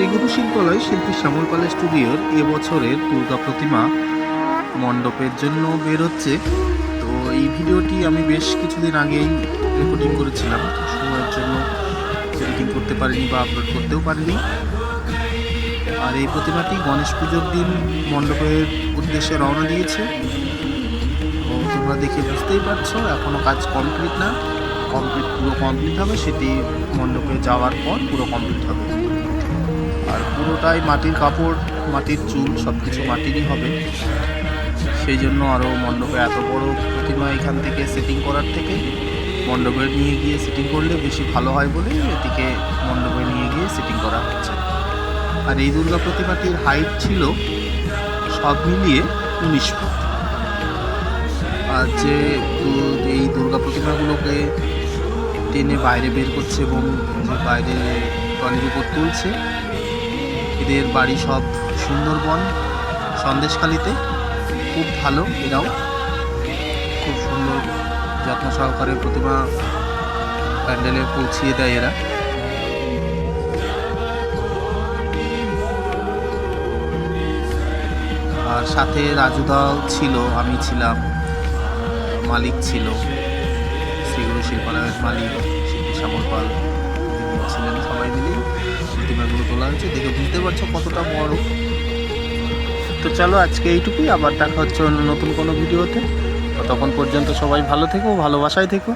শ্রীগুরু শিল্পালয় শিল্পী শ্যামল পাল স্টুডিওর এবছরের দুর্গা প্রতিমা মণ্ডপের জন্য বের হচ্ছে তো এই ভিডিওটি আমি বেশ কিছুদিন আগেই রেকর্ডিং করেছিলাম। সময়ের জন্য এডিটিং করতে পারিনি বা আপলোড করতেও পারিনি। আর এই প্রতিমাটি গণেশ পুজোর দিন মণ্ডপের উদ্দেশ্যে রওনা দিয়েছে। তো তোমরা দেখে বুঝতেই পারছ এখনও কাজ কমপ্লিট না। কমপ্লিট পুরো কমপ্লিট হবে, সেটি মণ্ডপে যাওয়ার পর পুরো কমপ্লিট হবে। পুরোটাই মাটির কাপড়, মাটির চুল সব কিছু মাটিরই হবে। সেই জন্য আরও মণ্ডপে এত বড় প্রতিমা এখান থেকে সেটিং করার থেকে মণ্ডপে নিয়ে গিয়ে সেটিং করলে বেশি ভালো হয় বলে এটিকে মণ্ডপে নিয়ে গিয়ে সেটিং করা হচ্ছে। আর এই দুর্গা প্রতিমাটির হাইট ছিল সব মিলিয়ে উনিশ ফুট। আর যে এই দুর্গা প্রতিমাগুলোকে টেনে বাইরে বের করছে এবং বাইরে টলির উপর তুলছে এদের বাড়ি সব সুন্দরবন, সন্দেশখালিতে। খুব ভালো এরাও। খুব সুন্দর যত্ন সহকারে প্রতিমা প্যান্ডেলে পৌঁছিয়ে দেয় এরা। আর সাথে রাজুদাও ছিল, আমি ছিলাম, মালিক ছিল। শ্রীগুরু শিল্পালয়ের মালিক, শিল্পী শ্যামল পাল ছিলেন সবাই হয়েছে দেখে বুঝতে পারছ কতটা বড়। তো চলো আজকে এইটুকুই, আবার দেখা হচ্ছে অন্য নতুন কোনো ভিডিওতে। তখন পর্যন্ত সবাই ভালো থেকো, ভালোবাসায় থেকো।